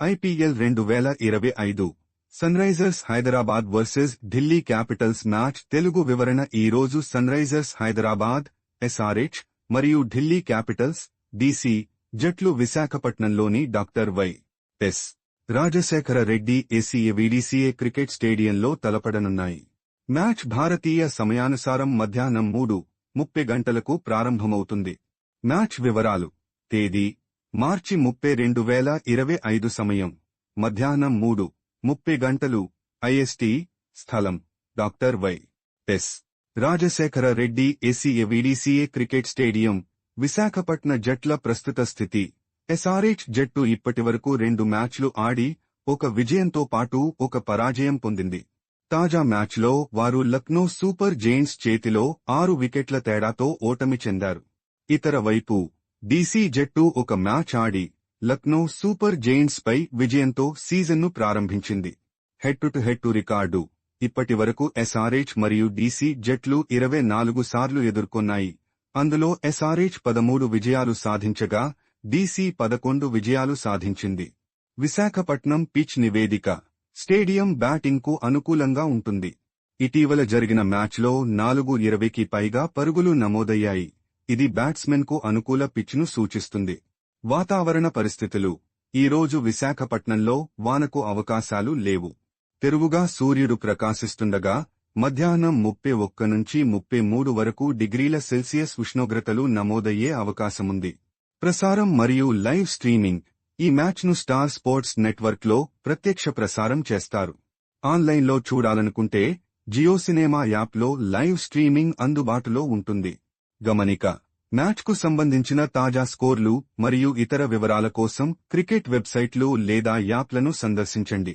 IPL రెండు వేల ఇరవై ఐదు. Sunrisers Hyderabad versus Delhi Capitals match Telugu వివరణ ఈ రోజు సన్రైజర్స్ హైదరాబాద్ ఎస్ఆర్హెచ్ మరియు ఢిల్లీ క్యాపిటల్స్ డీసీ జట్లు విశాఖపట్నంలోని doctor Y S Rajasekhara Reddy ACA VDCA cricket స్టేడియంలో తలపడనున్నాయి. మ్యాచ్ భారతీయ సమయానుసారం మధ్యాహ్నం మూడు ముప్పై గంటలకు ప్రారంభమవుతుంది. మ్యాచ్ వివరాలు తేదీ మార్చి ముప్పై రెండు వేల ఇరవై ఐదు సమయం మధ్యాహ్నం మూడు ముప్పై గంటలు ఐఎస్టీ స్థలం doctor Y S. Rajasekhara Reddy ACA VDCA cricket stadium విశాఖపట్న జట్ల ప్రస్తుత స్థితి. ఎస్ఆర్హెచ్ జట్టు ఇప్పటివరకు రెండు మ్యాచ్లు ఆడి ఒక విజయంతో పాటు ఒక పరాజయం పొందింది. తాజా మ్యాచ్లో వారు లక్నో సూపర్ జెయింట్స్ చేతిలో ఆరు వికెట్ల తేడాతో ఓటమి చెందారు. ఇతర వైపు డీసీ జట్టు ఒక మ్యాచ్ ఆడి లక్నో సూపర్ జెయింట్స్ పై విజయంతో సీజన్ను ప్రారంభించింది. Head to head to record. ఇప్పటి వరకు ఎస్ఆర్హెచ్ మరియు డీసీ జట్లు ఇరవై నాలుగు సార్లు ఎదుర్కొన్నాయి. అందులో ఎస్ఆర్హెచ్ పదమూడు విజయాలు సాధించగా డీసీ పదకొండు విజయాలు సాధించింది. విశాఖపట్నం పిచ్ నివేదిక. స్టేడియం బ్యాటింగ్కు అనుకూలంగా ఉంటుంది. ఇటీవల జరిగిన మ్యాచ్లో నాలుగు ఇరవైకి పైగా పరుగులు నమోదయ్యాయి. ఇది బ్యాట్స్మెన్కు అనుకూల పిచ్ను సూచిస్తుంది. వాతావరణ పరిస్థితులు. ఈరోజు విశాఖపట్నంలో వానకు అవకాశాలు లేవు. తెరువుగా సూర్యుడు ప్రకాశిస్తుండగా మధ్యాహ్నం ముప్పై ఒక్క నుంచి ముప్పై మూడు వరకు డిగ్రీల సెల్సియస్ ఉష్ణోగ్రతలు నమోదయ్యే అవకాశముంది. ప్రసారం మరియు లైవ్ స్ట్రీమింగ్. ఈ మ్యాచ్ను స్టార్ స్పోర్ట్స్ నెట్వర్క్లో ప్రత్యక్ష ప్రసారం చేస్తారు. ఆన్లైన్లో చూడాలనుకుంటే జియో సినేమా యాప్లో లైవ్ స్ట్రీమింగ్ అందుబాటులో ఉంటుంది. గమనిక మ్యాచ్కు సంబంధించిన తాజా స్కోర్లు మరియు ఇతర వివరాల కోసం క్రికెట్ వెబ్సైట్లు లేదా యాప్లను సందర్శించండి.